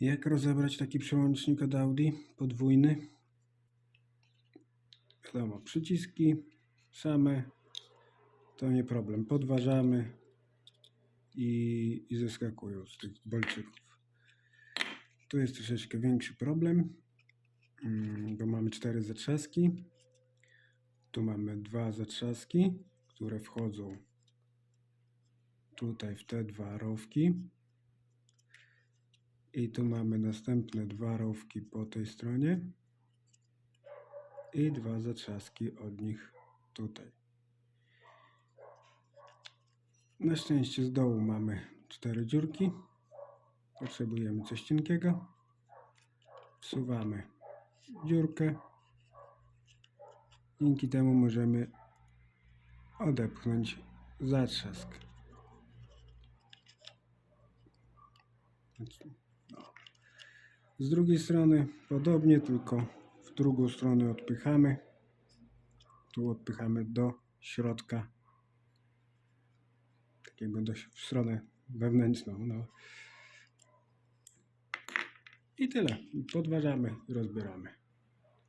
Jak rozebrać taki przełącznik od Audi podwójny? Wiadomo, przyciski same to nie problem. Podważamy i, i zeskakują z tych bolczyków. Tu jest troszeczkę większy problem, mm, bo mamy cztery zatrzaski. Tu mamy dwa zatrzaski, które wchodzą tutaj w te dwa rowki. I tu mamy następne dwa rowki po tej stronie. I dwa zatrzaski od nich tutaj. Na szczęście z dołu mamy cztery dziurki. Potrzebujemy coś cienkiego. Wsuwamy dziurkę. Dzięki temu możemy odepchnąć zatrzask. Z drugiej strony podobnie, tylko w drugą stronę odpychamy. Tu odpychamy do środka. Tak jakby do, w stronę wewnętrzną. No. I tyle. Podważamy i rozbieramy.